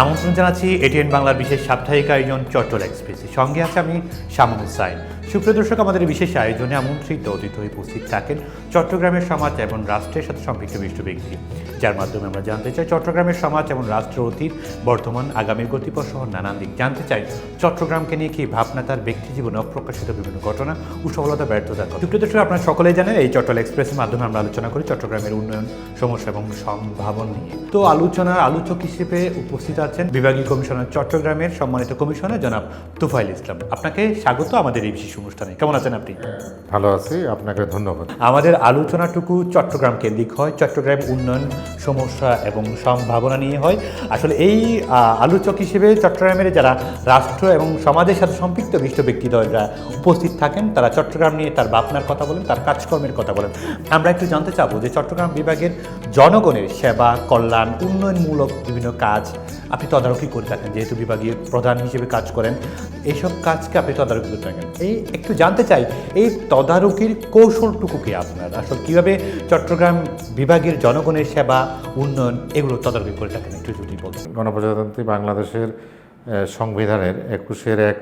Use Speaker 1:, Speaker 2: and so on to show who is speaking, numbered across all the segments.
Speaker 1: আমন্ত্রণ জানাচ্ছি এটিএন বাংলার বিশেষ সাপ্তাহিক আয়োজন চট্টল এক্সপ্রেস সঙ্গে আছে আমি শামুন হুসাইন সুপ্রিয় দর্শক, আমাদের বিশেষ আয়োজনে আমন্ত্রিত অতিথি উপস্থিত থাকেন চট্টগ্রামের সমাজ এবং রাষ্ট্রের সাথে সম্পৃক্ত বিশিষ্ট ব্যক্তি। যার মাধ্যমে আমরা জানতে চাই চট্টগ্রামের সমাজ এবং রাষ্ট্র অতীত বর্তমান আগামীর গতিপথ সহ নানান দিক। জানতে চাই চট্টগ্রামকে নিয়ে কি ভাবনা তার ব্যক্তি জীবনে অপ্রকাশিত বিভিন্ন ঘটনা ও সফলতা ব্যর্থতা? কথা দর্শক আপনারা সকলেই জানেন এই চট্টল এক্সপ্রেসের মাধ্যমে আমরা আলোচনা করি চট্টগ্রামের উন্নয়ন সমস্যা এবং সম্ভাবন নিয়ে। তো আলোচনার আলোচক হিসেবে উপস্থিত আছেন বিভাগীয় কমিশনার চট্টগ্রামের সম্মানিত কমিশনার জনাব তুফাইল ইসলাম। আপনাকে স্বাগত আমাদের এই বিশেষ অনুষ্ঠানে। কেমন আছেন আপনি?
Speaker 2: ভালো আছি আপনাকে ধন্যবাদ।
Speaker 1: আমাদের আলোচনাটুকু চট্টগ্রাম কেন্দ্রিক হয় চট্টগ্রাম উন্নয়ন সমস্যা এবং সম্ভাবনা নিয়ে হয়। আসলে এই আলোচক হিসেবে চট্টগ্রামের যারা রাষ্ট্র এবং সমাজের সাথে সম্পৃক্ত বিশিষ্ট ব্যক্তিদ্বয়রা উপস্থিত থাকেন, তারা চট্টগ্রাম নিয়ে তার ভাবনার কথা বলেন, তার কাজকর্মের কথা বলেন। আমরা একটু জানতে চাবো যে চট্টগ্রাম বিভাগের জনগণের সেবা, কল্যাণ, উন্নয়নমূলক বিভিন্ন কাজ আপনি তদারকি করে থাকেন, যেহেতু বিভাগীয় প্রধান হিসেবে কাজ করেন, এইসব কাজকে আপনি তদারকি করে থাকেন। এই একটু জানতে চাই, এই তদারকির কৌশলটুকু কি আপনার? আসলে কীভাবে চট্টগ্রাম বিভাগের জনগণের সেবা, উন্নয়ন, এগুলো তদারকি করে থাকেন? একটু যদি বলতেন।
Speaker 2: গণপ্রজাতন্ত্রী বাংলাদেশের সংবিধানের একুশের এক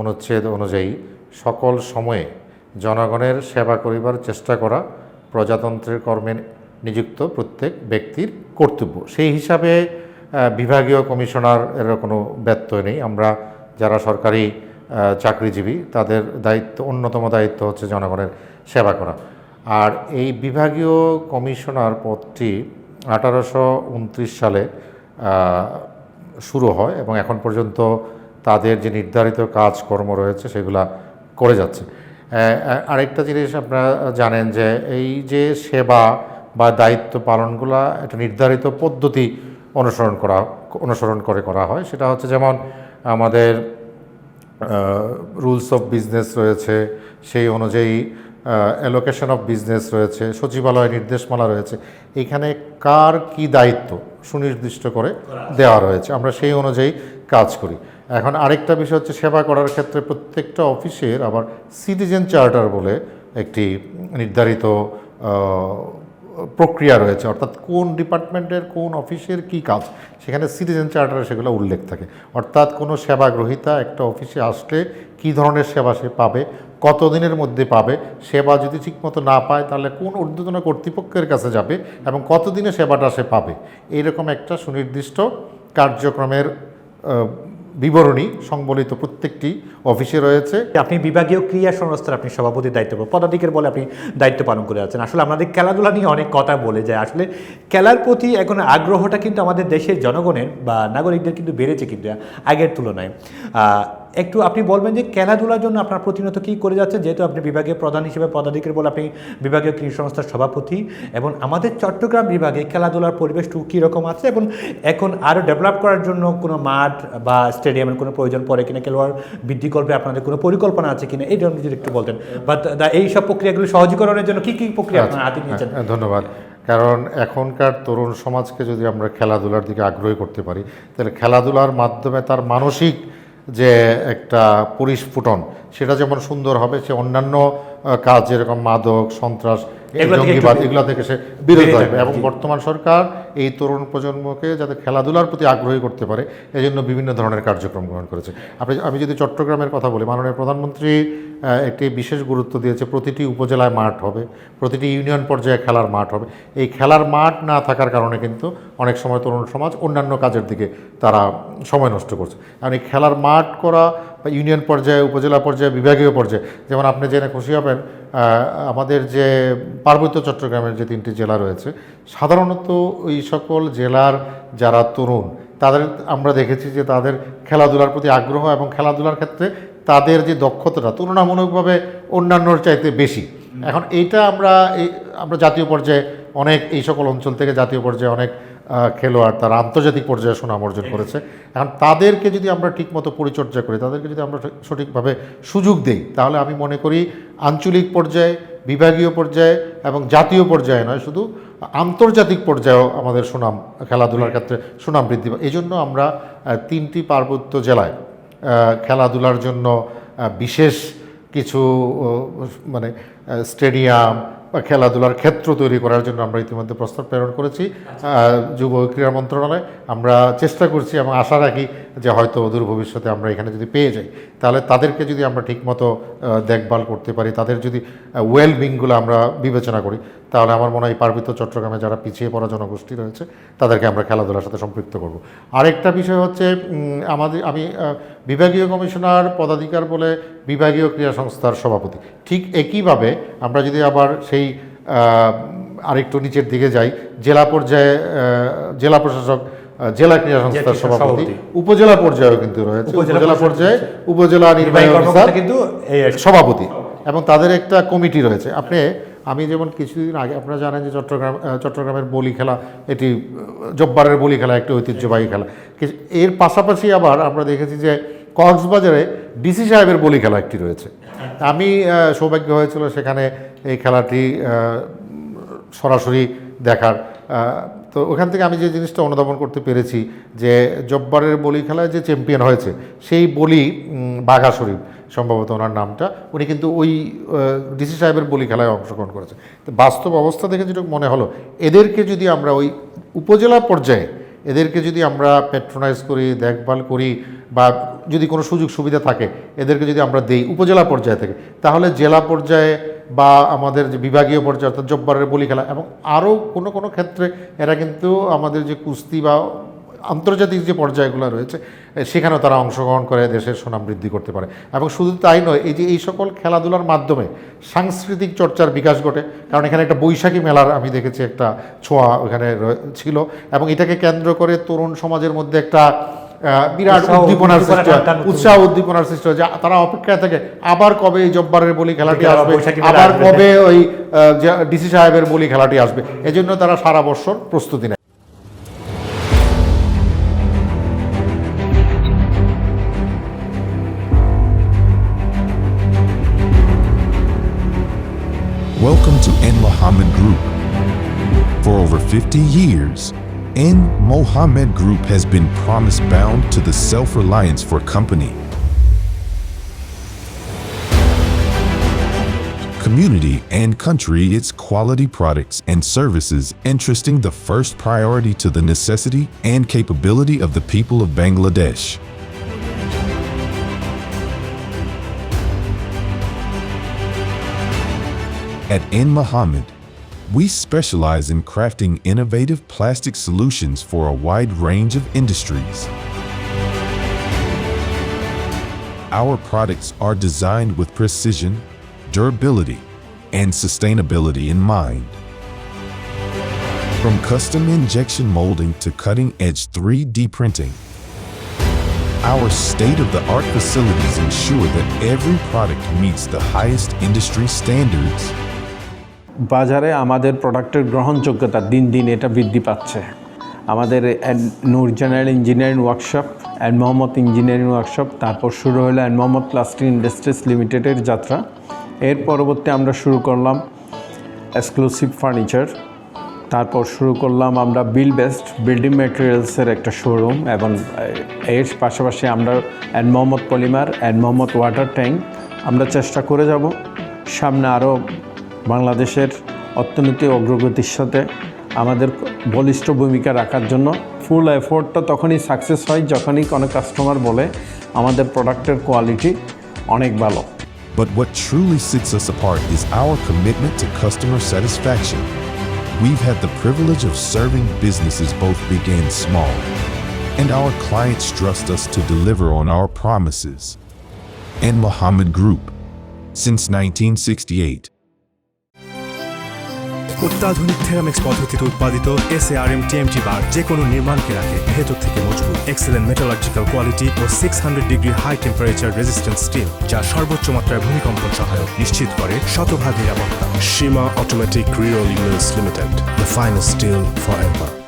Speaker 2: অনুচ্ছেদ অনুযায়ী সকল সময়ে জনগণের সেবা করিবার চেষ্টা করা প্রজাতন্ত্রের কর্মে নিযুক্ত প্রত্যেক ব্যক্তির কর্তব্য। সেই হিসাবে বিভাগীয় কমিশনার এর কোনো ব্যত্যয় নেই। আমরা যারা সরকারি চাকরিজীবী, তাদের দায়িত্ব, অন্যতম দায়িত্ব হচ্ছে জনগণের সেবা করা। আর এই বিভাগীয় কমিশনার পদটি আঠারোশো উনত্রিশ সালে শুরু হয় এবং এখন পর্যন্ত তাদের যে নির্ধারিত কাজকর্ম রয়েছে সেগুলা করে যাচ্ছে। আরেকটা জিনিস আপনারা জানেন যে এই যে সেবা বা দায়িত্ব পালনগুলা একটা নির্ধারিত পদ্ধতি অনুসরণ করা, অনুসরণ করে করা হয়। সেটা হচ্ছে যেমন আমাদের রুলস অফ বিজনেস রয়েছে, সেই অনুযায়ী অ্যালোকেশন অফ বিজনেস রয়েছে, সচিবালয় নির্দেশমালা রয়েছে। এখানে কার কি দায়িত্ব সুনির্দিষ্ট করে দেওয়া রয়েছে। আমরা সেই অনুযায়ী কাজ করি। এখন আরেকটা বিষয় হচ্ছে সেবা করার ক্ষেত্রে প্রত্যেকটা অফিসের আবার সিটিজেন চার্টার বলে একটি নির্ধারিত প্রক্রিয়া রয়েছে, অর্থাৎ কোন ডিপার্টমেন্টের, কোন অফিসের কি কাজ, সেখানে সিটিজেন চার্টারে সেগুলো উল্লেখ থাকে। অর্থাৎ কোনো সেবা গ্রহীতা একটা অফিসে আসলে কী ধরনের সেবা সে পাবে, কতদিনের মধ্যে পাবে, সেবা যদি ঠিকমতো না পায় তাহলে কোন ঊর্ধ্বতন কর্তৃপক্ষের কাছে যাবে এবং কতদিনে সেবাটা সে পাবে, এইরকম একটা সুনির্দিষ্ট কার্যক্রমের বিবরণী সংবলিত প্রত্যেকটি অফিসে রয়েছে।
Speaker 1: আপনি বিভাগীয় ক্রিয়া সংস্থার আপনি সভাপতির দায়িত্ব পদাধিকার বলে আপনি দায়িত্ব পালন করে আছেন। আসলে আমাদের খেলাধুলা নিয়ে অনেক কথা বলে যায়। আসলে খেলার প্রতি এখন আগ্রহটা কিন্তু আমাদের দেশের জনগণের বা নাগরিকদের কিন্তু বেড়েছে কিন্তু আগের তুলনায়। একটু আপনি বলবেন যে খেলাধুলার জন্য আপনার প্রতিনিয়ত কী করে যাচ্ছে? যেহেতু আপনি বিভাগীয় প্রধান হিসেবে পদাধিকারী বলে আপনি বিভাগীয় ক্রীড়া সংস্থার সভাপতি এবং আমাদের চট্টগ্রাম বিভাগে খেলাধুলার পরিবেশটু কীরকম আছে এবং এখন আরও ডেভেলপ করার জন্য কোনো মাঠ বা স্টেডিয়ামের কোনো প্রয়োজন পড়ে কিনা? খেলোয়াড় বৃদ্ধি করবে? আপনাদের কোনো পরিকল্পনা আছে কিনা? এই ধরনের যদি একটু বলতেন। বা এই সব প্রক্রিয়াগুলো সহজীকরণের জন্য কী কী প্রক্রিয়া আপনারা হাতে নিয়েছেন?
Speaker 2: হ্যাঁ, ধন্যবাদ। কারণ এখনকার তরুণ সমাজকে যদি আমরা খেলাধুলার দিকে আগ্রহী করতে পারি তাহলে খেলাধুলার মাধ্যমে তার মানসিক যে একটা পরিস্ফুটন সেটা যেমন সুন্দর হবে সে অন্যান্য কাজ যেরকম মাদক সন্ত্রাস জঙ্গিবাদ এগুলো থেকে সে বিরত
Speaker 1: বেরিয়ে
Speaker 2: থাকবে এবং বর্তমান সরকার এই তরুণ প্রজন্মকে যাতে খেলাধুলার প্রতি আগ্রহী করতে পারে এজন্য বিভিন্ন ধরনের কার্যক্রম গ্রহণ করেছে। আপনি আমি যদি চট্টগ্রামের কথা বলি মাননীয় প্রধানমন্ত্রী একটি বিশেষ গুরুত্ব দিয়েছে প্রতিটি উপজেলায় মাঠ হবে প্রতিটি ইউনিয়ন পর্যায়ে খেলার মাঠ হবে। এই খেলার মাঠ না থাকার কারণে কিন্তু অনেক সময় তরুণ সমাজ অন্যান্য কাজের দিকে তারা সময় নষ্ট করছে। কারণ এই খেলার মাঠ করা বা ইউনিয়ন পর্যায়ে, উপজেলা পর্যায়ে, বিভাগীয় পর্যায়ে, যেমন আপনি জেনে খুশি হবেন আমাদের যে পার্বত্য চট্টগ্রামের যে তিনটি জেলা রয়েছে, সাধারণত ওই সকল জেলার যারা তরুণ, তাদের আমরা দেখেছি যে তাদের খেলাধুলার প্রতি আগ্রহ এবং খেলাধুলার ক্ষেত্রে তাদের যে দক্ষতাটা তুলনামূলকভাবে অন্যান্যর চাইতে বেশি। এখন এইটা আমরা এই, আমরা জাতীয় পর্যায়ে অনেক, এই সকল অঞ্চল থেকে জাতীয় পর্যায়ে অনেক খেলোয়াড় তারা আন্তর্জাতিক পর্যায়ে সুনাম অর্জন করেছে। এখন তাদেরকে যদি আমরা ঠিকমতো পরিচর্যা করি তাদেরকে যদি আমরা সঠিকভাবে সুযোগ দিই তাহলে আমি মনে করি আঞ্চলিক পর্যায়ে বিভাগীয় পর্যায়ে এবং জাতীয় পর্যায়ে নয় শুধু আন্তর্জাতিক পর্যায়েও আমাদের সুনাম খেলাধুলার ক্ষেত্রে সুনাম বৃদ্ধি পায়। এই জন্য আমরা তিনটি পার্বত্য জেলায় খেলাধুলার জন্য বিশেষ কিছু মানে আহ, স্টেডিয়াম খেলাধুলার ক্ষেত্র তৈরি করার জন্য আমরা ইতিমধ্যে প্রস্তাব প্রেরণ করেছি। যুব ক্রীড়া মন্ত্রণালয় আমরা চেষ্টা করছি এবং আশা রাখি যে হয়তো অদূর ভবিষ্যতে আমরা এখানে যদি পেয়ে যাই তাহলে তাদেরকে যদি আমরা ঠিকমতো দেখভাল করতে পারি তাদের যদি ওয়েলবিংগুলো আমরা বিবেচনা করি তাহলে আমার মনে হয় পার্বত্য চট্টগ্রামে যারা পিছিয়ে পড়া জনগোষ্ঠী রয়েছে তাদেরকে আমরা খেলাধুলার সাথে সম্পৃক্ত করব। আরেকটা বিষয় হচ্ছে আমাদের আমি বিভাগীয় কমিশনার পদাধিকার বলে বিভাগীয় ক্রীড়া সংস্থার সভাপতি। ঠিক একইভাবে আমরা যদি আবার সেই আরেকটু নিচের দিকে যাই জেলা পর্যায়ে জেলা প্রশাসক জেলা ক্রীড়া সংস্থার সভাপতি। উপজেলা পর্যায়েও কিন্তু রয়েছে।
Speaker 1: উপজেলা
Speaker 2: পর্যায়ে উপজেলা
Speaker 1: নির্বাহী
Speaker 2: অফিসার
Speaker 1: কিন্তু।
Speaker 2: সভাপতি। এবং তাদের একটা কমিটি রয়েছে। আপনি আমি যেমন কিছুদিন আগে, আপনারা জানেন যে চট্টগ্রাম চট্টগ্রামের বলি খেলা, এটি জব্বারের বলি খেলা, একটি ঐতিহ্যবাহী খেলা। এর পাশাপাশি আবার আমরা দেখেছি যে কক্সবাজারে ডিসি সাহেবের বলি খেলা একটি রয়েছে। আমি সৌভাগ্য হয়েছিল সেখানে এই খেলাটি সরাসরি দেখার তো ওখান থেকে আমি যে জিনিসটা অনুধাবন করতে পেরেছি যে জব্বারের বলি খেলায় যে চ্যাম্পিয়ন হয়েছে, সেই বলি বাঘা শরীফ, সম্ভবত ওনার নামটা, উনি কিন্তু ওই ডিসি সাহেবের বলি খেলায় অংশগ্রহণ করেছে। তো বাস্তব অবস্থা দেখে যেটা মনে হলো, এদেরকে যদি আমরা ওই উপজেলা পর্যায়ে, এদেরকে যদি আমরা প্যাট্রোনাইজ করি, দেখভাল করি, বা যদি কোনো সুযোগ সুবিধা থাকে, এদেরকে যদি আমরা দেই উপজেলা পর্যায়ে থেকে, তাহলে জেলা পর্যায়ে বা আমাদের যে বিভাগীয় পর্যায়ে অর্থাৎ জব্বারের বলি খেলা এবং আরও কোনো কোনো ক্ষেত্রে এরা কিন্তু আমাদের যে কুস্তি বা আন্তর্জাতিক যে পর্যায়গুলো রয়েছে সেখানেও তারা অংশগ্রহণ করে দেশের সুনাম বৃদ্ধি করতে পারে। এবং শুধু তাই নয়, এই যে এই সকল খেলাধুলার মাধ্যমে সাংস্কৃতিক চর্চার বিকাশ ঘটে, কারণ এখানে একটা বৈশাখী মেলার আমি দেখেছি একটা ছোঁয়া ওখানে ছিল এবং এটাকে কেন্দ্র করে তরুণ সমাজের মধ্যে একটা বিরাট উদ্দীপনার সৃষ্টি হয়। উৎসাহ উদ্দীপনার সৃষ্টি হয়। যে তারা অপেক্ষায় থাকে আবার কবে এই জব্বারের বলি খেলাটি আসবে? আবার কবে ওই ডিসি সাহেবের বলি খেলাটি আসবে? এজন্য তারা সারা বছর প্রস্তুতি নেয়।
Speaker 3: Welcome to N Mohammed Group. For over 50 years, N Mohammed Group has been promise bound to the self reliance for company. Community and country its quality products and services, entrusting the first priority to the necessity and capability of the people of Bangladesh. At N Mohammed, we specialize in crafting innovative plastic solutions for a wide range of industries. Our products are designed with precision, durability, and sustainability in mind. From custom injection molding to cutting edge 3D printing, our state of the art facilities ensure that every product meets the highest industry standards
Speaker 4: বাজারে আমাদের প্রোডাক্টের গ্রহণযোগ্যতা দিন দিন এটা বৃদ্ধি পাচ্ছে। আমাদের Noor general engineering workshop and Mohammad engineering workshop, তারপর শুরু হলো অ্যান্ড মোহাম্মদ প্লাস্টিক ইন্ডাস্ট্রিজ লিমিটেডের যাত্রা। এর পরবর্তী আমরা শুরু করলাম এক্সক্লুসিভ ফার্নিচার, তারপর শুরু করলাম আমরা বিল বেস্ট বিল্ডিং ম্যাটেরিয়ালসের একটা শোরুম এবং এর পাশাপাশি আমরা and Mohammad polymer and Mohammad water tank আমরা চেষ্টা করে যাব। সামনে আরও বাংলাদেশের অর্থনীতি অগ্রগতির সাথে আমাদের বলিষ্ঠ ভূমিকা রাখার জন্য ফুল এফোর্টটা তখনই সাকসেস হয় যখনই কোনো কাস্টমার বলে আমাদের প্রোডাক্টের কোয়ালিটি অনেক ভালো
Speaker 3: But what truly sets us apart is our commitment to customer satisfaction. We've had the privilege of serving businesses both big and small, and our clients trust us to deliver on our promises. And Mohammed Group, since 1968.
Speaker 5: অত্যাধুনিক Thermex পদ্ধতিতে উৎপাদিত S R M TMT bar যে কোনো নির্মাণকে রাখে। ভেতর থেকে মজবুত এক্সেলেন্ট মেটালজিক্যাল কোয়ালিটি ও six hundred degree high temperature resistance steel যা সর্বোচ্চ মাত্রায় ভূমিকম্পন সহায়ক নিশ্চিত করে শতভাগ নিরাপত্তা।
Speaker 6: Seema automatic reroll mills limited the final steel
Speaker 1: for ever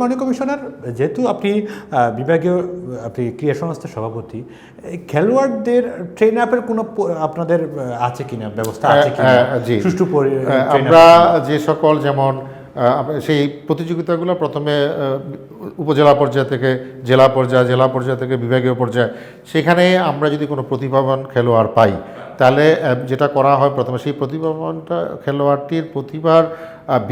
Speaker 1: মাননীয় কমিশনার যেহেতু আপনি বিভাগীয় আপনি ক্রীড়া সংস্থার সভাপতি খেলোয়াড়দের ট্রেন আপের কোনো আপনাদের আছে কিনা ব্যবস্থা আছে কিনা
Speaker 2: হ্যাঁ, হ্যাঁ।
Speaker 1: সুষ্ঠু up?
Speaker 2: আমরা যে সকল যেমন সেই প্রতিযোগিতাগুলো প্রথমে উপজেলা পর্যায় থেকে জেলা পর্যায়ে জেলা পর্যায় থেকে বিভাগীয় পর্যায়ে সেখানে আমরা যদি কোনো প্রতিভাবান খেলোয়াড় পাই তাহলে যেটা করা হয় প্রথমে, সেই প্রতিভাবানটা খেলোয়াড়টির প্রতিভার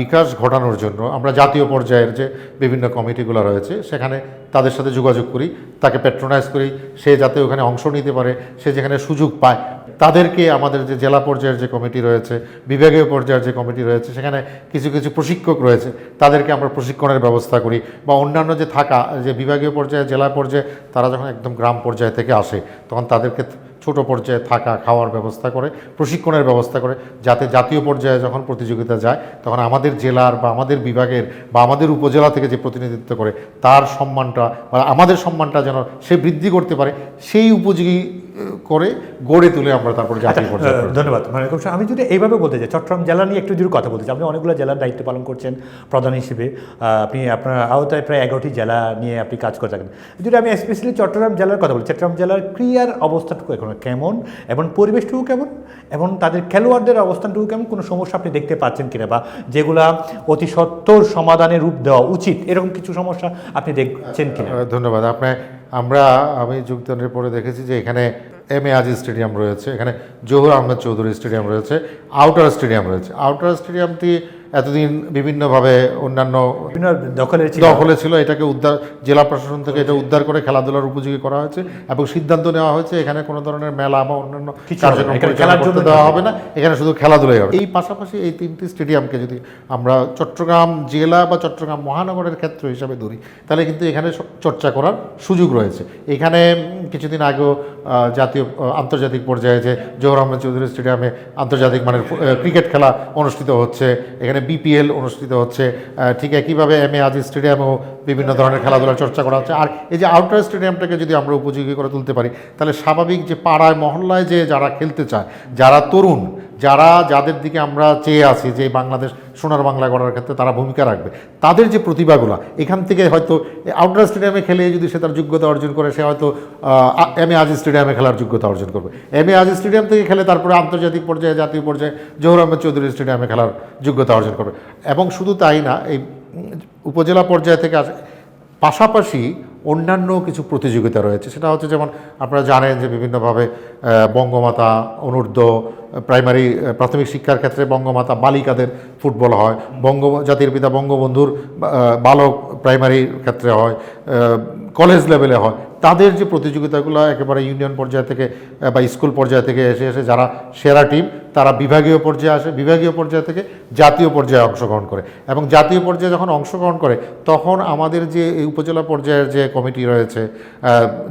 Speaker 2: বিকাশ ঘটানোর জন্য আমরা জাতীয় পর্যায়ের যে বিভিন্ন কমিটিগুলো রয়েছে, সেখানে তাদের সাথে যোগাযোগ করি, তাকে প্যাট্রোনাইজ করি, সে যাতে ওখানে অংশ নিতে পারে, সে যেখানে সুযোগ পায়। তাদেরকে আমাদের যে জেলা পর্যায়ের যে কমিটি রয়েছে, বিভাগীয় পর্যায়ের যে কমিটি রয়েছে, সেখানে কিছু কিছু প্রশিক্ষক রয়েছে, তাদেরকে আমরা প্রশিক্ষণের ব্যবস্থা করি বা অন্যান্য যে থাকা, যে বিভাগীয় পর্যায়ে, জেলা পর্যায়ে, তারা যখন একদম গ্রাম পর্যায় থেকে আসে, তখন তাদেরকে ছোট পর্যায়ে থাকা, খাওয়ার ব্যবস্থা করে, প্রশিক্ষণের ব্যবস্থা করে, যাতে জাতীয় পর্যায়ে যখন প্রতিযোগিতা যায়, তখন আমাদের জেলার বা আমাদের বিভাগের বা আমাদের উপজেলা থেকে যে প্রতিনিধিত্ব করে, তার সম্মানটা বা আমাদের সম্মানটা যেন সে বৃদ্ধি করতে পারে, সেই উপযোগী করে গড়ে তুলে আমরা তারপর জাতীয় পর্যায়ে
Speaker 1: ধন্যবাদ। মানে আমি যদি এইভাবে বলতে চাই চট্টগ্রাম জেলা নিয়ে একটু যদি কথা বলতে চাই। আপনি অনেকগুলো জেলার দায়িত্ব পালন করছেন প্রধান হিসেবে। আপনি আপনার আওতায় প্রায় এগারোটি জেলা নিয়ে আপনি কাজ করে থাকেন। যদি আমি স্পেশালি চট্টগ্রাম জেলার কথা বলি চট্টগ্রাম জেলার ক্রিয়ার অবস্থাটুকু এখন কেমন এবং পরিবেশটুকু কেমন এবং তাদের খেলোয়াড়দের অবস্থানটুকু কেমন কোনো সমস্যা আপনি দেখতে পাচ্ছেন কিনা বা যেগুলা অতি সত্তর সমাধানের রূপ দেওয়া উচিত এরকম কিছু সমস্যা আপনি দেখছেন কিনা?
Speaker 2: ধন্যবাদ। আপনার আমরা, আমি যোগদানের পরে দেখেছি যে এখানে এম এ আজি স্টেডিয়াম রয়েছে, এখানে জহুর আহমেদ চৌধুরী স্টেডিয়াম রয়েছে, আউটার স্টেডিয়াম রয়েছে। আউটার স্টেডিয়ামটি এতদিন বিভিন্নভাবে অন্যান্য
Speaker 1: ছিল।
Speaker 2: দখলে ছিল এটাকে উদ্ধার জেলা প্রশাসন থেকে এটা উদ্ধার করে খেলাধুলার উপযোগী করা হয়েছে এবং সিদ্ধান্ত নেওয়া হয়েছে এখানে কোনো ধরনের মেলা বা অন্যান্য। কার্যক্রম
Speaker 1: খেলার জন্য
Speaker 2: দেওয়া হবে না এখানে শুধু খেলাধুলাই হবে। এই পাশাপাশি এই তিনটি স্টেডিয়ামকে যদি আমরা চট্টগ্রাম জেলা বা চট্টগ্রাম মহানগরের ক্ষেত্র হিসাবে ধরি তাহলে কিন্তু এখানে চর্চা করার সুযোগ রয়েছে। এখানে কিছুদিন আগেও জাতীয় আন্তর্জাতিক পর্যায়ে যে জোহর আহমেদ চৌধুরী স্টেডিয়ামে আন্তর্জাতিক মানের ক্রিকেট খেলা অনুষ্ঠিত হচ্ছে এখানে বিপিএল অনুষ্ঠিত হচ্ছে। ঠিক একইভাবে এম এ আজি স্টেডিয়ামেও বিভিন্ন ধরনের খেলাধুলার চর্চা করা হচ্ছে। আর এই যে আউটডোর স্টেডিয়ামটাকে যদি আমরা উপযোগী করে তুলতে পারি, তাহলে স্বাভাবিক যে পাড়ায়, মহল্লায় যে যারা খেলতে চায়, যারা তরুণ যারা, যাদের দিকে আমরা চেয়ে আছি যে বাংলাদেশ সোনার বাংলা গড়ার ক্ষেত্রে তারা ভূমিকা রাখবে, তাদের যে প্রতিভাগুলো, এখান থেকে হয়তো আউটডোর স্টেডিয়ামে খেলে যদি সে তার যোগ্যতা অর্জন করে, সে হয়তো এম এ আজি স্টেডিয়ামে খেলার যোগ্যতা অর্জন করবে। এম এ আজি স্টেডিয়াম থেকে খেলে তারপরে আন্তর্জাতিক পর্যায়ে, জাতীয় পর্যায়ে জহুর আহমেদ চৌধুরী স্টেডিয়ামে খেলার যোগ্যতা অর্জন করবে। এবং শুধু তাই না, এই উপজেলা পর্যায় থেকে আসে, পাশাপাশি অন্যান্য কিছু প্রতিযোগিতা রয়েছে। সেটা হচ্ছে যেমন আপনারা জানেন যে বিভিন্নভাবে বঙ্গমাতা, অনূর্ধ্ব প্রাইমারি প্রাথমিক শিক্ষার ক্ষেত্রে বঙ্গমাতা বালিকাদের ফুটবল হয়। বঙ্গ, জাতির পিতা বঙ্গবন্ধুর বালক প্রাইমারির ক্ষেত্রে হয় কলেজ লেভেলে হয়। তাদের যে প্রতিযোগিতাগুলো একেবারে ইউনিয়ন পর্যায় থেকে বা স্কুল পর্যায় থেকে এসে এসে যারা সেরা টিম, তারা বিভাগীয় পর্যায়ে আসে, বিভাগীয় পর্যায় থেকে জাতীয় পর্যায়ে অংশগ্রহণ করে। এবং জাতীয় পর্যায়ে যখন অংশগ্রহণ করে, তখন আমাদের যে উপজেলা পর্যায়ের যে কমিটি রয়েছে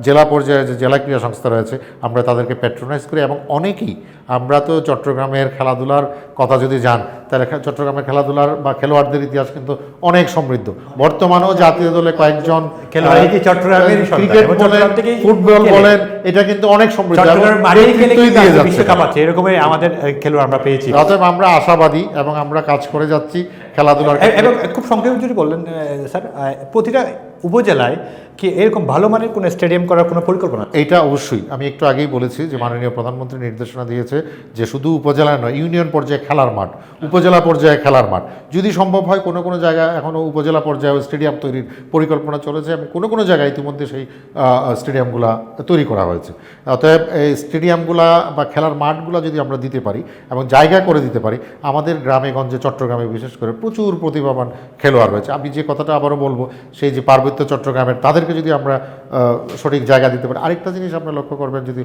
Speaker 2: জেলা পর্যায়ের যে জেলা ক্রীড়া সংস্থা রয়েছে, আমরা তাদেরকে প্যাট্রোনাইজ করি এবং অনেকেই আমরা তো চট্টগ্রামের খেলাধুলার কথা যদি যান তাহলে চট্টগ্রামের খেলাধুলার বা খেলোয়াড়দের ইতিহাস কিন্তু অনেক সমৃদ্ধ। বর্তমানেও জাতীয় দলে কয়েকজন ক্রিকেট বলেন ফুটবল বলেন এটা কিন্তু অনেক সমৃদ্ধ।
Speaker 1: বিশ্বকাপ আছে। এরকমই আমাদের খেলোয়াড় আমরা পেয়েছি।
Speaker 2: অতএব আমরা আশাবাদী এবং আমরা কাজ করে যাচ্ছি খেলাধুলার
Speaker 1: এবং খুব সংক্ষেপে যদি বললেন স্যার প্রতিটা উপজেলায় কি এরকম ভালো মানের কোনো স্টেডিয়াম করার কোনো পরিকল্পনা?
Speaker 2: এটা অবশ্যই। আমি একটু আগেই বলেছি যে মাননীয় প্রধানমন্ত্রী নির্দেশনা দিয়েছে যে শুধু উপজেলায় নয়, ইউনিয়ন পর্যায়ে খেলার মাঠ, উপজেলা পর্যায়ে খেলার মাঠ। যদি সম্ভব হয় কোনো কোনো জায়গায় এখনও উপজেলা পর্যায়ে স্টেডিয়াম তৈরির পরিকল্পনা চলেছে এবং কোনো কোনো জায়গায় ইতিমধ্যে সেই স্টেডিয়ামগুলা তৈরি করা হয়েছে। অতএব এই স্টেডিয়ামগুলা বা খেলার মাঠগুলা যদি আমরা দিতে পারি এবং জায়গা করে দিতে পারি, আমাদের গ্রামে গঞ্জে চট্টগ্রামে বিশেষ করে প্রচুর প্রতিভাবান খেলোয়াড় রয়েছে। আমি যে কথাটা আবারও বলব, সেই যে পার্বত্য চট্টগ্রামের তাদেরকে যদি আমরা সঠিক জায়গা দিতে পারি। আরেকটা জিনিস আপনারা লক্ষ্য করবেন, যদি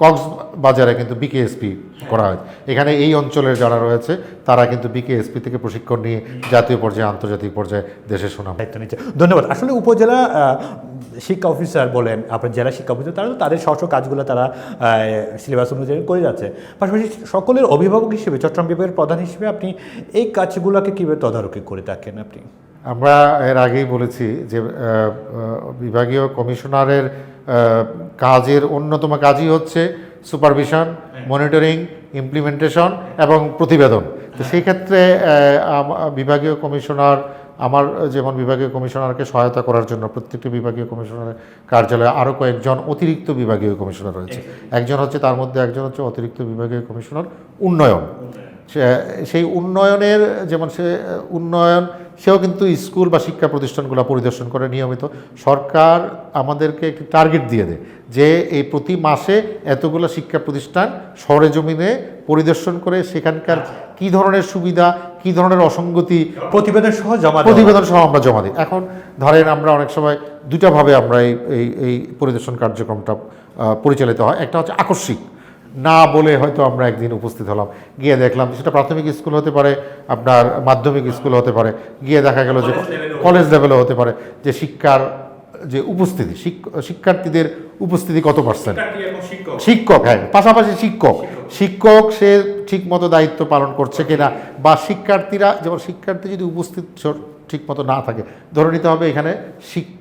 Speaker 2: কক্সবাজারে কিন্তু বিকেএসপি করা হয়। এখানে এই অঞ্চলের যারা রয়েছে, তারা কিন্তু বিকেএসপি থেকে প্রশিক্ষণ নিয়ে জাতীয় পর্যায়ে, আন্তর্জাতিক পর্যায়ে দেশের সুনাম।
Speaker 1: দায়িত্ব নিচ্ছে। ধন্যবাদ। আসলে উপজেলা শিক্ষা অফিসার বলেন, আপনার জেলা শিক্ষা অফিসার, তারা তাদের স্ব কাজগুলো তারা সিলেবাস অনুযায়ী করে যাচ্ছে। পাশাপাশি সকলের অভিভাবক হিসেবে, চট্টগ্রাম বিভাগের প্রধান হিসেবে আপনি এই কাজগুলোকে কীভাবে তদারকি করে থাকেন আপনি?
Speaker 2: আমরা এর আগেই বলেছি যে বিভাগীয় কমিশনারের কাজের অন্যতম কাজই হচ্ছে সুপারভিশন মনিটরিং ইমপ্লিমেন্টেশন এবং প্রতিবেদন। তো সেই ক্ষেত্রে বিভাগীয় কমিশনার আমার যেমন বিভাগীয় কমিশনারকে সহায়তা করার জন্য প্রত্যেকটি বিভাগীয় কমিশনারের কার্যালয়ে আরও কয়েকজন অতিরিক্ত বিভাগীয় কমিশনার রয়েছে। একজন হচ্ছে তার মধ্যে একজন হচ্ছে অতিরিক্ত বিভাগীয় কমিশনার উন্নয়ন। সেই উন্নয়নের যেমন সে উন্নয়ন সেও কিন্তু স্কুল বা শিক্ষা প্রতিষ্ঠানগুলো পরিদর্শন করে নিয়মিত। সরকার আমাদেরকে একটি টার্গেট দিয়ে দেয় যে এই প্রতি মাসে এতগুলো শিক্ষা প্রতিষ্ঠান সরেজমিনে পরিদর্শন করে সেখানকার কী ধরনের সুবিধা কী ধরনের অসঙ্গতি
Speaker 1: প্রতিবেদন সহ জমা।
Speaker 2: প্রতিবেদন সহ আমরা জমা দিই। এখন ধরেন আমরা অনেক সময় দুটাভাবে আমরা এই এই এই পরিদর্শন কার্যক্রমটা পরিচালিত হয়। একটা হচ্ছে আকস্মিক। না বলে হয়তো আমরা একদিন উপস্থিত হলাম। গিয়ে দেখলাম সেটা প্রাথমিক স্কুল হতে পারে আপনার মাধ্যমিক স্কুল হতে পারে। গিয়ে দেখা গেল যে কলেজ লেভেলও হতে পারে। যে শিক্ষার যে উপস্থিতি শিক- শিক্ষার্থীদের উপস্থিতি কত পার্সেন্ট শিক্ষক। হ্যাঁ পাশাপাশি শিক্ষক। শিক্ষক। সে ঠিকমতো দায়িত্ব পালন করছে কিনা বা শিক্ষার্থীরা যেমন শিক্ষার্থী যদি উপস্থিত ঠিকমতো না থাকে ধরে নিতে হবে এখানে শিক্ষা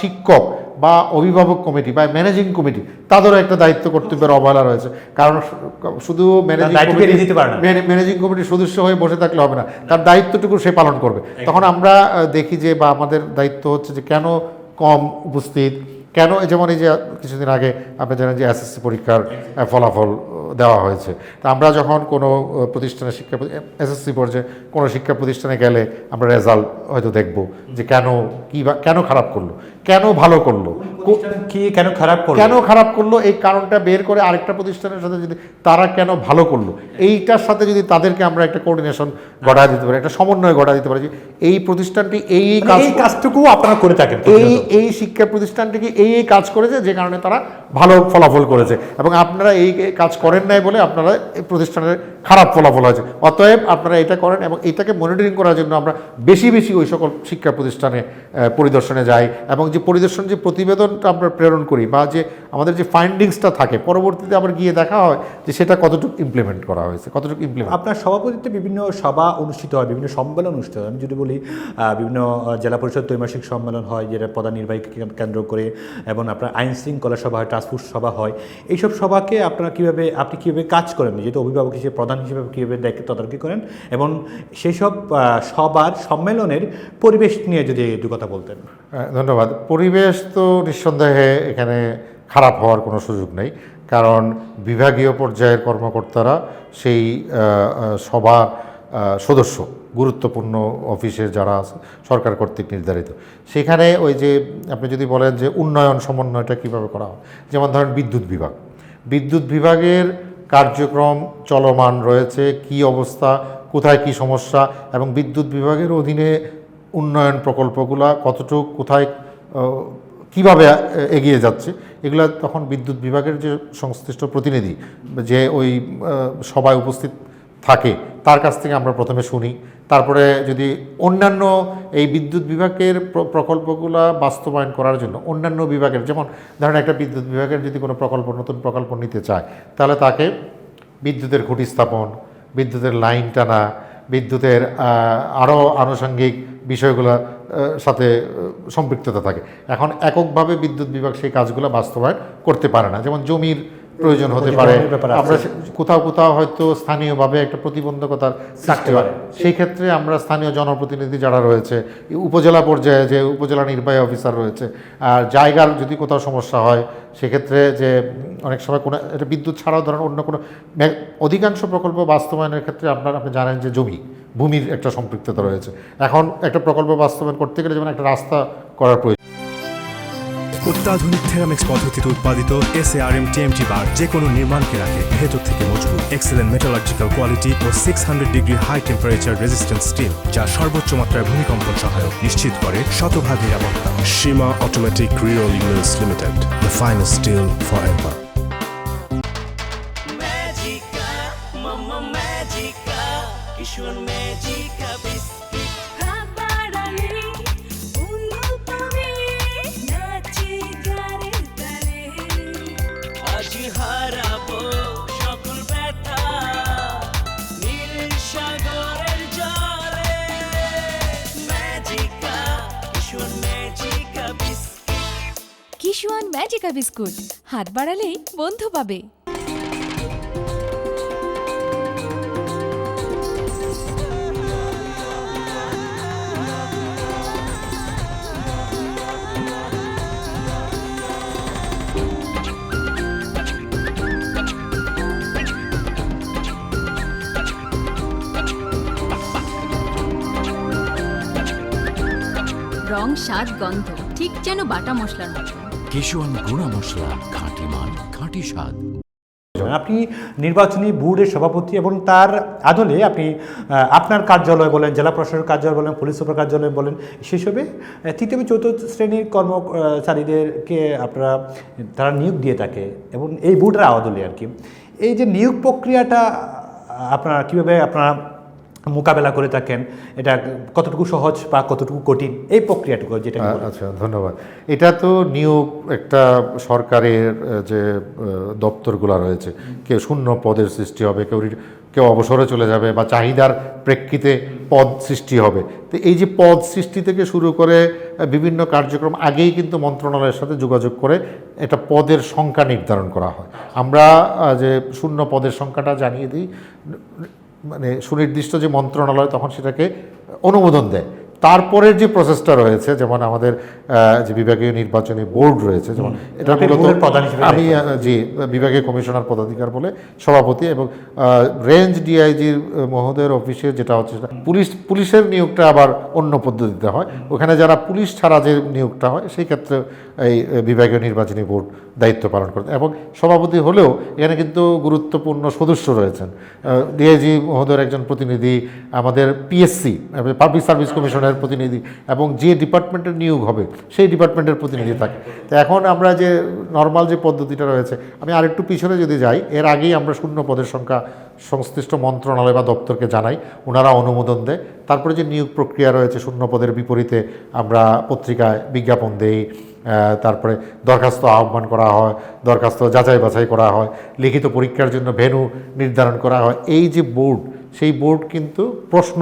Speaker 2: শিক্ষক বা অভিভাবক কমিটি বা ম্যানেজিং কমিটি তাদেরও একটা দায়িত্ব কর্তব্যের অবহেলা রয়েছে। কারণ শুধু ম্যানেজিং কমিটির সদস্য হয়ে বসে থাকলে হবে না। তার দায়িত্বটুকু সে পালন করবে। তখন আমরা দেখি যে বা আমাদের দায়িত্ব হচ্ছে যে কেন কম উপস্থিত কেন যেমন এই যে কিছুদিন আগে আপনি জানেন যে এসএসসি পরীক্ষার ফলাফল দেওয়া হয়েছে। তা আমরা যখন কোনো প্রতিষ্ঠানে শিক্ষা এসএসসি পর্যায়ে কোনো শিক্ষা প্রতিষ্ঠানে গেলে আমরা রেজাল্ট হয়তো দেখব যে কেন কী বা, কেন খারাপ করল? কেন ভালো করল? কো-
Speaker 1: কেন খারাপ করল?
Speaker 2: কেন খারাপ করল? এই কারণটা বের করে আরেকটা প্রতিষ্ঠানের সাথে যদি তারা কেন ভালো করল? এইটার সাথে যদি তাদেরকে আমরা একটা কোঅর্ডিনেশন গড়া দিতে পারি একটা সমন্বয় গড়া দিতে পারি যে এই প্রতিষ্ঠানটি এই
Speaker 1: মানে এই কাজটুকু আপনারা করে থাকেন
Speaker 2: এই এই শিক্ষা প্রতিষ্ঠানটিকে এই এই কাজ করেছে যে কারণে তারা ভালো ফলাফল করেছে এবং আপনারা এই কাজ করেন নাই বলে আপনারা এই প্রতিষ্ঠানের খারাপ ফলাফল হয়েছে। অতএব আপনারা এটা করেন এবং এটাকে মনিটরিং করার জন্য আমরা বেশি বেশি ওই সকল শিক্ষা প্রতিষ্ঠানে পরিদর্শনে যাই এবং যে পরিদর্শন যে প্রতিবেদনটা আমরা প্রেরণ করি বা যে আমাদের যে ফাইন্ডিংসটা থাকে, পরবর্তীতে আবার গিয়ে দেখা হয় যে সেটা কতটুকু ইমপ্লিমেন্ট করা হয়েছে, কতটুকু ইমপ্লিমেন্ট
Speaker 1: আপনার সভাপতিত্বে বিভিন্ন সভা অনুষ্ঠিত হয়, বিভিন্ন সম্মেলন অনুষ্ঠিত হয়। আমি যদি বলি বিভিন্ন জেলা পরিষদ ত্রৈমাসিক সম্মেলন হয়, যেটা প্রধান নির্বাহী কেন্দ্র করে, এবং আপনার আইন শৃঙ্খলা সভা হয় টাস্কফোর্স সভা হয়। এইসব সভাকে আপনারা কীভাবে, আপনি কীভাবে কাজ করেন? যেহেতু অভিভাবক হিসেবে, প্রধান হিসেবে কীভাবে দেখে তদারকি করেন? এবং সেই সব সভার সম্মেলনের পরিবেশ নিয়ে যদি দু কথা বলতেন।
Speaker 2: ধন্যবাদ। পরিবেশ তো নিঃসন্দেহে এখানে খারাপ হওয়ার কোনো সুযোগ নেই কারণ বিভাগীয় পর্যায়ের কর্মকর্তারা সেই আহ, সদস্য গুরুত্বপূর্ণ অফিসের যারা আছে সরকার কর্তৃক নির্ধারিত। সেখানে ওই যে আপনি যদি বলেন যে উন্নয়ন সমন্বয়টা কীভাবে করা হয় যেমন ধরেন বিদ্যুৎ বিভাগ। বিদ্যুৎ বিভাগের কার্যক্রম চলমান রয়েছে কি অবস্থা কোথায় কি সমস্যা এবং বিদ্যুৎ বিভাগের অধীনে উন্নয়ন প্রকল্পগুলা কতটুক, কোথায় কীভাবে এগিয়ে যাচ্ছে, এগুলা তখন বিদ্যুৎ বিভাগের যে সংশ্লিষ্ট প্রতিনিধি, যে ওই সভায় উপস্থিত থাকে, তার কাছ থেকে আমরা প্রথমে শুনি। তারপরে যদি অন্যান্য এই বিদ্যুৎ বিভাগের প্রকল্পগুলো বাস্তবায়ন করার জন্য অন্যান্য বিভাগের, যেমন ধরেন একটা বিদ্যুৎ বিভাগের যদি কোনো প্রকল্প, নতুন প্রকল্প নিতে চায়, তাহলে তাকে বিদ্যুতের খুঁটি স্থাপন, বিদ্যুতের লাইন টানা বিদ্যুতের আরও আনুষঙ্গিক বিষয়গুলো সাথে সম্পৃক্ততা থাকে। এখন এককভাবে বিদ্যুৎ বিভাগ সেই কাজগুলো বাস্তবায়ন করতে পারে না। যেমন জমির প্রয়োজন হতে পারে। আমরা কোথাও কোথাও হয়তো স্থানীয়ভাবে একটা প্রতিবন্ধকতার থাকতে পারে। সেই ক্ষেত্রে আমরা স্থানীয় জনপ্রতিনিধি যারা রয়েছে উপজেলা পর্যায়ে যে উপজেলা নির্বাহী অফিসার রয়েছে আর জায়গার যদি কোথাও সমস্যা হয় সেক্ষেত্রে যে অনেক সময় কোনো এটা বিদ্যুৎ ছাড়াও ধরেন অন্য কোনো অধিকাংশ প্রকল্প বাস্তবায়নের ক্ষেত্রে আপনার আপনি জানেন যে জমি ভূমির একটা সম্পৃক্ততা রয়েছে। এখন একটা প্রকল্প বাস্তবায়ন করতে গেলে যেমন একটা রাস্তা করার প্রয়োজন।
Speaker 5: অত্যাধুনিক থেরামিক্স পদ্ধতিতে উৎপাদিত S R M TMT bar যে কোনো নির্মাণকে রাখে। ভেতর থেকে মজবুত এক্সেলেন্ট মেটালজিক্যাল কোয়ালিটি ও six hundred degree high temperature resistance steel যা সর্বোচ্চ মাত্রায় ভূমিকম্পন সহায়ক নিশ্চিত করে শতভাগ নিরাপত্তা। Seema automatic reroll unions limited the final steel for
Speaker 7: ever one Magica biscuit
Speaker 6: হাত
Speaker 8: বাড়ালেই বন্ধু পাবে।
Speaker 9: রং, স্বাদ, গন্ধ, ঠিক যেন বাটা মশলার মতো।
Speaker 10: কেশওয়ান গুঁড়া মশলা, খাঁটি মান, খাঁটি স্বাদ।
Speaker 1: আপনি নির্বাচনী বোর্ডের সভাপতি এবং তার আদলে আপনি আপনার কার্যালয় বলেন, জেলা প্রশাসক কার্যালয় বলেন, পুলিশ সুপার কার্যালয় বলেন সেসবে তৃতীয় চতুর্থ শ্রেণির কর্মচারীদেরকে আপনারা, তারা নিয়োগ দিয়ে থাকে এবং এই বোর্ডের আদলে আর কি। এই যে নিয়োগ প্রক্রিয়াটা আপনারা কীভাবে আপনারা মোকাবেলা করে থাকেন এটা কতটুকু সহজ বা কতটুকু কঠিন এই প্রক্রিয়াটুকু যেটা
Speaker 2: আচ্ছা ধন্যবাদ। এটা তো নিয়োগ একটা সরকারের যে দপ্তরগুলো রয়েছে। কেউ শূন্য পদের সৃষ্টি হবে কেউ কেউ অবসরে চলে যাবে বা চাহিদার প্রেক্ষিতে পদ সৃষ্টি হবে। তো এই যে পদ সৃষ্টি থেকে শুরু করে বিভিন্ন কার্যক্রম আগেই কিন্তু মন্ত্রণালয়ের সাথে যোগাযোগ করে এটা পদের সংখ্যা নির্ধারণ করা হয়। আমরা যে শূন্য পদের সংখ্যাটা জানিয়ে দিই মানে সুনির্দিষ্ট যে মন্ত্রণালয় তখন সেটাকে অনুমোদন দেয়। তারপরের যে প্রসেসটা রয়েছে যেমন আমাদের যে বিভাগীয় নির্বাচনী বোর্ড রয়েছে যেমন এটা মূলত আমি জি বিভাগীয় কমিশনার পদাধিকার বলে সভাপতি এবং রেঞ্জ ডিআইজির মহোদয়ের অফিসে যেটা হচ্ছে পুলিশ পুলিশের নিয়োগটা আবার অন্য পদ্ধতিতে হয়। ওখানে যারা পুলিশ ছাড়া যে নিয়োগটা হয় সেই ক্ষেত্রে এই বিভাগীয় নির্বাচনী বোর্ড দায়িত্ব পালন করে এবং সভাপতি হলেও এখানে কিন্তু গুরুত্বপূর্ণ সদস্য রয়েছেন। ডিআইজি মহোদয়ের একজন প্রতিনিধি আমাদের পিএসসি পাবলিক সার্ভিস কমিশনের প্রতিনিধি এবং যে ডিপার্টমেন্টের নিয়োগ হবে, সেই ডিপার্টমেন্টের প্রতিনিধি থাকে। তো এখন আমরা যে নর্মাল যে পদ্ধতিটা রয়েছে, আমি আরেকটু পিছনে যদি যাই, এর আগেই আমরা শূন্য পদের সংখ্যা সংশ্লিষ্ট মন্ত্রণালয় বা দপ্তরকে জানাই, ওনারা অনুমোদন দেয়। তারপরে যে নিয়োগ প্রক্রিয়া রয়েছে, শূন্য পদের বিপরীতে আমরা পত্রিকায় বিজ্ঞাপন দেই তারপরে দরখাস্ত আহ্বান করা হয়, দরখাস্ত যাচাই বাছাই করা হয়, লিখিত পরীক্ষার জন্য ভেন্যু নির্ধারণ করা হয়। এই যে বোর্ড, সেই বোর্ড কিন্তু প্রশ্ন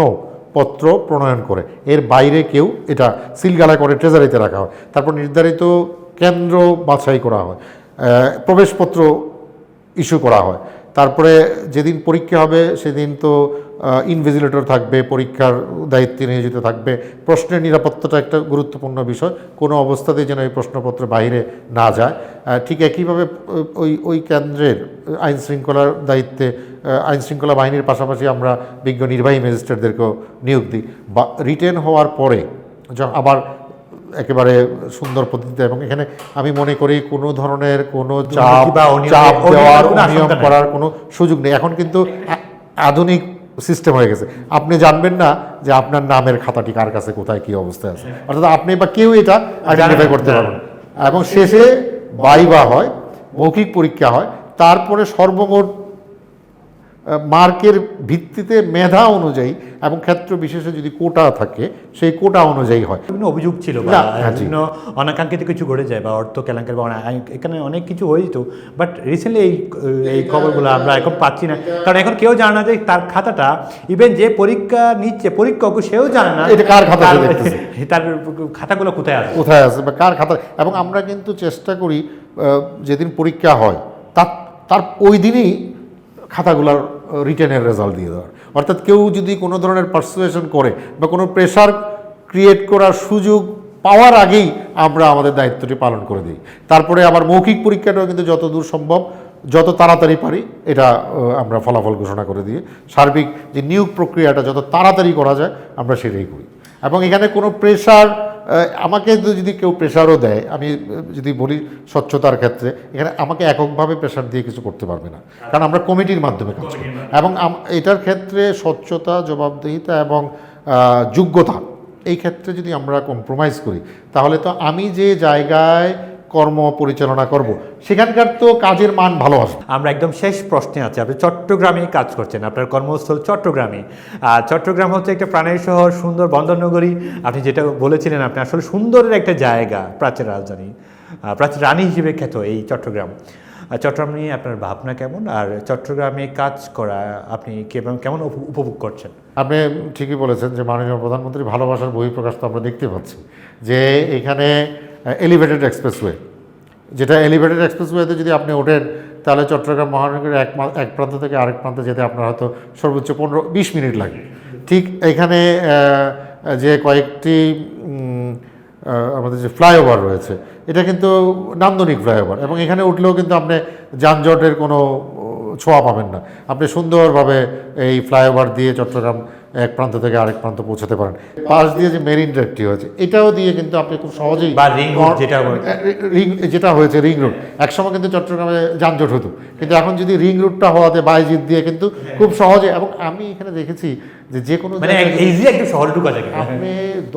Speaker 2: পত্র প্রণয়ন করে। এর বাইরে কেউ এটা সিলগালা করে ট্রেজারিতে রাখা হয়। তারপর নির্ধারিত কেন্দ্র বাছাই করা হয়। প্রবেশপত্র ইস্যু করা হয়। তারপরে যেদিন পরীক্ষা হবে, সেদিন তো ইনভিজিলেটর থাকবে, পরীক্ষার দায়িত্বে নিয়োজিত থাকবে। প্রশ্নের নিরাপত্তাটা একটা গুরুত্বপূর্ণ বিষয়। কোনো অবস্থাতেই যেন এই প্রশ্নপত্র বাইরে না যায়। ঠিক একইভাবে ওই ওই কেন্দ্রের আইন শৃঙ্খলার দায়িত্বে আইন শৃঙ্খলা বাহিনীর পাশাপাশি আমরা বিজ্ঞ নির্বাহী ম্যাজিস্ট্রেটদেরকেও নিয়োগ দিই। বা রিটেন হওয়ার পরে য- আবার একেবারে সুন্দর পদ্ধতিতে এবং এখানে আমি মনে করি কোনো ধরনের কোনো চাপ চাপ দেওয়ার
Speaker 1: নেই।
Speaker 2: করার কোনো সুযোগ নেই। এখন কিন্তু আধুনিক সিস্টেম হয়ে গেছে। আপনি জানবেন না যে আপনার নামের খাতাটি কার কাছে কোথায় কি অবস্থায় আছে। অর্থাৎ আপনি বা কেউ এটা আইডেন্টিফাই করতে পারবেন। এবং শেষে বাইবা হয় মৌখিক পরীক্ষা হয় তারপরে সর্বমোট মার্কের ভিত্তিতে মেধা অনুযায়ী এবং ক্ষেত্র বিশেষে যদি কোটা থাকে সেই কোটা অনুযায়ী হয়।
Speaker 1: বিভিন্ন অভিযোগ ছিল বা
Speaker 2: হ্যাঁ।
Speaker 1: বিভিন্ন অনাকাঙ্ক্ষিত কিছু ঘটে যায় বা অর্থ কেলেঙ্কারি বা এখানে অনেক কিছু হয়েছিল বাট রিসেন্টলি এই এই খবরগুলো আমরা এখন পাচ্ছি না। কারণ এখন কেউ জানে না যে তার খাতাটা ইভেন যে পরীক্ষা নিচ্ছে পরীক্ষক সেও জানে না
Speaker 2: এটা কার খাতা
Speaker 1: তার- খাতাগুলো কোথায় আছে?
Speaker 2: কোথায় আছে বা কার খাতা? এবং আমরা কিন্তু চেষ্টা করি যেদিন পরীক্ষা হয় তার তার ওই দিনই খাতাগুলোর রিটেনের রেজাল্ট দিয়ে দেওয়ার। অর্থাৎ কেউ যদি কোনো ধরনের পার্সুয়েশন করে বা কোনো প্রেশার ক্রিয়েট করার সুযোগ পাওয়ার আগেই আমরা আমাদের দায়িত্বটি পালন করে দিই। তারপরে আবার মৌখিক পরীক্ষাটাও কিন্তু যত দূর সম্ভব, যত তাড়াতাড়ি পারি, এটা আমরা ফলাফল ঘোষণা করে দিয়ে সার্বিক যে নিয়োগ প্রক্রিয়াটা যত তাড়াতাড়ি করা যায়, আমরা সেটাই করি। এবং এখানে কোনো প্রেশার আমাকে যদি কেউ প্রেশারও দেয় আমি যদি বলি স্বচ্ছতার ক্ষেত্রে এখানে আমাকে এককভাবে প্রেশার দিয়ে কিছু করতে পারবে না। কারণ আমরা কমিটির মাধ্যমে কাজ করি এবং এটার ক্ষেত্রে স্বচ্ছতা জবাবদিহিতা এবং যোগ্যতা এই ক্ষেত্রে যদি আমরা কম্প্রোমাইজ করি তাহলে তো আমি যে জায়গায় কর্ম পরিচালনা করব। সেখানকার তো কাজের মান ভালো আসবে।
Speaker 1: আমরা একদম শেষ প্রশ্নে আছি। আপনি চট্টগ্রামে কাজ করছেন আপনার কর্মস্থল চট্টগ্রামে। আর চট্টগ্রাম হচ্ছে একটা প্রাণের শহর সুন্দর বন্দরনগরী। আপনি যেটা বলেছিলেন আপনি আসলে সুন্দরের একটা জায়গা প্রাচ্যের রাজধানী প্রাচীন রানী হিসেবে খ্যাত এই চট্টগ্রাম। আর চট্টগ্রাম নিয়ে আপনার ভাবনা কেমন? আর চট্টগ্রামে কাজ করা আপনি কেমন কেমন উপ- উপভোগ করছেন?
Speaker 2: আপনি ঠিকই বলেছেন যে মাননীয় প্রধানমন্ত্রী ভালোবাসার বহিঃপ্রকাশ তো আমরা দেখতে পাচ্ছি। যে এখানে এলিভেটেড এক্সপ্রেসওয়ে যেটা এলিভেটেড এক্সপ্রেসওয়েতে যদি আপনি ওঠেন, তাহলে চট্টগ্রাম মহানগরের এক এক প্রান্ত থেকে আরেক প্রান্তে যেতে আপনার হয়তো সর্বোচ্চ পনেরো, বিশ মিনিট লাগে। ঠিক এখানে যে কয়েকটি আমাদের যে ফ্লাইওভার রয়েছে, এটা কিন্তু নান্দনিক ফ্লাইওভার এবং এখানে উঠলেও কিন্তু আপনি যানজটের কোনো ছোঁয়া পাবেন না। আপনি সুন্দরভাবে এই ফ্লাইওভার দিয়ে চট্টগ্রাম এক প্রান্ত থেকে আরেক প্রান্ত পৌঁছাতে পারেন। পাশ দিয়ে যে মেরিন ড্রাইভটি হয়েছে এটাও দিয়ে কিন্তু আপনি খুব সহজেই
Speaker 1: বা ring road যেটা
Speaker 2: রিং যেটা হয়েছে রিং রোড একসময় কিন্তু চট্টগ্রামে যানজট হতো। কিন্তু এখন যদি রিং রোডটা হওয়াতে বাইজিৎ দিয়ে কিন্তু খুব সহজে এবং আমি এখানে দেখেছি যে যে কোনো
Speaker 1: মানে
Speaker 2: আপনি দ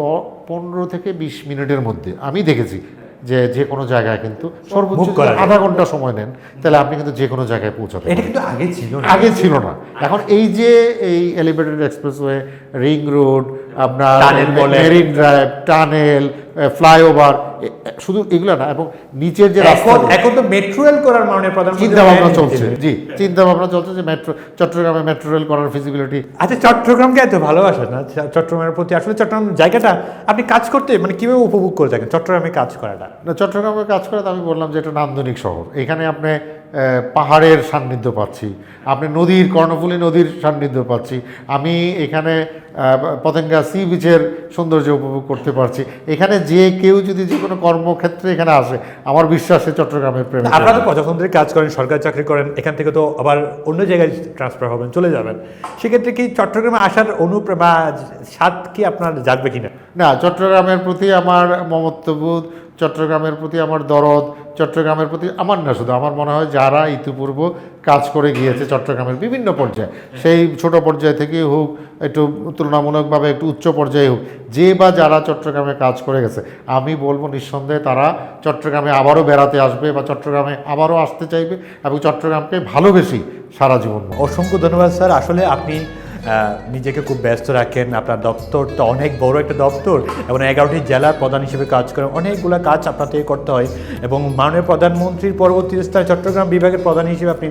Speaker 2: পনেরো থেকে বিশ মিনিটের মধ্যে আমি দেখেছি। যে যে কোনো জায়গায় কিন্তু সর্বোচ্চ আধা ঘণ্টা সময় নেন তাহলে আপনি কিন্তু যে কোনো জায়গায় পৌঁছাবেন
Speaker 1: এটা কিন্তু আগে ছিল না।
Speaker 2: আগে ছিল না। এখন এই যে এই এলিভেটেড এক্সপ্রেসওয়ে রিং রোড আপনার মেরিন ড্রাইভ টানেল ফ্লাইওভার শুধু এগুলো না এবং নিচের যে
Speaker 1: এখন এখন তো মেট্রো রেল করার মাননীয় প্রধানমন্ত্রী
Speaker 2: চিন্তা ভাবনা চলছে। জি চিন্তা ভাবনা চলছে যে মেট্রো চট্টগ্রামে মেট্রো রেল করার ফিজিবিলিটি
Speaker 1: আচ্ছা চট্টগ্রামকে এত ভালোবাসেন না? চট্টগ্রামের প্রতি আসলে চট্টগ্রাম জায়গাটা আপনি কাজ করতে মানে কীভাবে উপভোগ করে থাকেন? চট্টগ্রামে কাজ করাটা।
Speaker 2: না চট্টগ্রামে কাজ করে তো আমি বললাম যে এটা নান্দনিক শহর। এখানে আপনি পাহাড়ের সান্নিধ্য পাচ্ছি। আপনি নদীর কর্ণফুলী নদীর সান্নিধ্য পাচ্ছি। আমি এখানে পতেঙ্গা সি বিচের সৌন্দর্য উপভোগ করতে পারছি। এখানে যে কেউ যদি যে কোনো কর্মক্ষেত্রে এখানে আসে আমার বিশ্বাস চট্টগ্রামের প্রেম
Speaker 1: আপনারা তো পছন্দের কাজ করেন সরকারি চাকরি করেন এখান থেকে তো আবার অন্য জায়গায় ট্রান্সফার হবেন চলে যাবেন। সেক্ষেত্রে কি চট্টগ্রামে আসার অনুপ্রেম বা স্বাদ কি আপনার জাগবে কিনা?
Speaker 2: না চট্টগ্রামের প্রতি আমার মমত্ববোধ চট্টগ্রামের প্রতি আমার দরদ, চট্টগ্রামের প্রতি আমার না, শুধু আমার মনে হয় যারা ইতিপূর্ব কাজ করে গিয়েছে চট্টগ্রামের বিভিন্ন পর্যায়ে, সেই ছোট পর্যায় থেকে হোক, একটু তুলনামূলকভাবে একটু উচ্চ পর্যায়ে হোক, যে বা যারা চট্টগ্রামে কাজ করে গেছে, আমি বলব নিঃসন্দেহে তারা চট্টগ্রামে আবারও বেড়াতে আসবে বা চট্টগ্রামে আবারও আসতে চাইবে এবং চট্টগ্রামকে ভালোবেসি সারা জীবন
Speaker 1: অসংখ্য ধন্যবাদ স্যার। আসলে আপনি নিজেকে খুব ব্যস্ত রাখেন। আপনার দপ্তরটা অনেক বড় একটা দপ্তর এবং এগারোটি জেলার প্রধান হিসেবে কাজ করেন। অনেকগুলো কাজ আপনাকে করতে হয় এবং মাননীয় প্রধানমন্ত্রীর পরবর্তী স্তরে চট্টগ্রাম বিভাগের প্রধান হিসেবে আপনি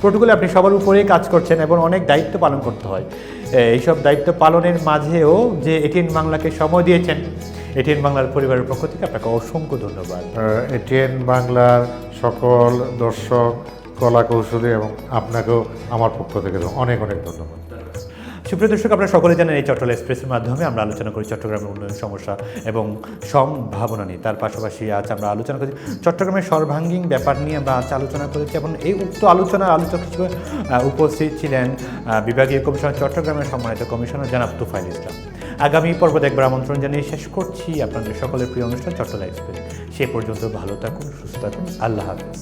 Speaker 1: প্রোটোকলে আপনি সবার উপরেই কাজ করছেন এবং অনেক দায়িত্ব পালন করতে হয়। এইসব দায়িত্ব পালনের মাঝেও যে এটিএন বাংলাকে সময় দিয়েছেন, এটিএন বাংলার পরিবারের পক্ষ থেকে আপনাকে অসংখ্য ধন্যবাদ।
Speaker 2: এটিএন বাংলার সকল দর্শক কলা কৌশলী এবং আপনাকেও আমার পক্ষ থেকে অনেক অনেক ধন্যবাদ।
Speaker 1: সুপ্রিয় দর্শক, আপনারা সকলে জানেন এই চট্টগ্রাম এক্সপ্রেসের মাধ্যমে আমরা আলোচনা করি চট্টগ্রামের উন্নয়ন সমস্যা এবং সম্ভাবনা নিয়ে। তার পাশাপাশি আজ আমরা আলোচনা করি চট্টগ্রামের সর্বাঙ্গীন ব্যাপার নিয়ে আমরা আজ আলোচনা করেছি এবং এই উক্ত আলোচনা আলোচক হিসেবে উপস্থিত ছিলেন বিভাগীয় কমিশনার, চট্টগ্রামের সম্মানিত কমিশনার জানাব তুফাইল ইসলাম। আগামী পর্ব দেখবার আমন্ত্রণ জানিয়ে শেষ করছি। আপনাদের সকলের প্রিয় অনুষ্ঠান চট্টগ্রাম এক্সপ্রেস সে পর্যন্ত ভালো থাকুন, সুস্থ থাকুন। আল্লাহ হাফেজ।